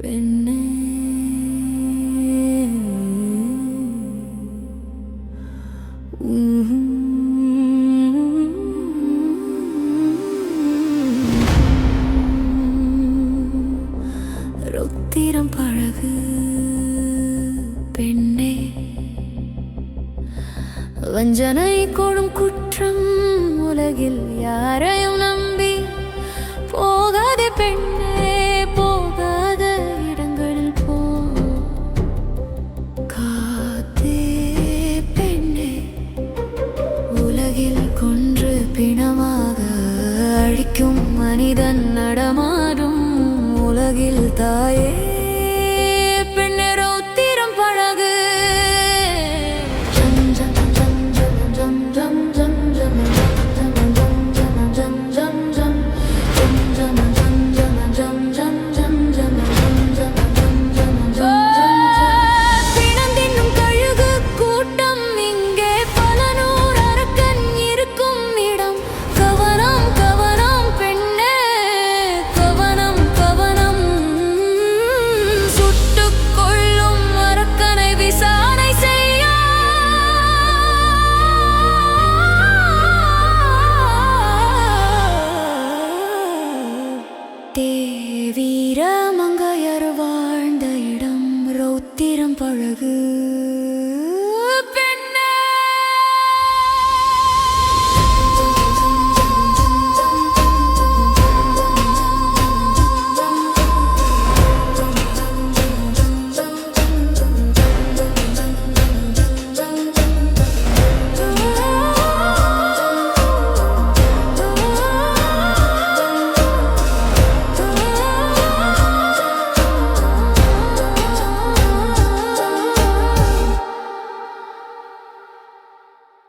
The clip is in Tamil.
பெண்ணே. ருத்திரம் பழகு பெண்ணே. வஞ்சனை கொடும் குற்றம் உலகில் யாரை மனிதன் நடமாடும் உலகில் தாயே. பழகு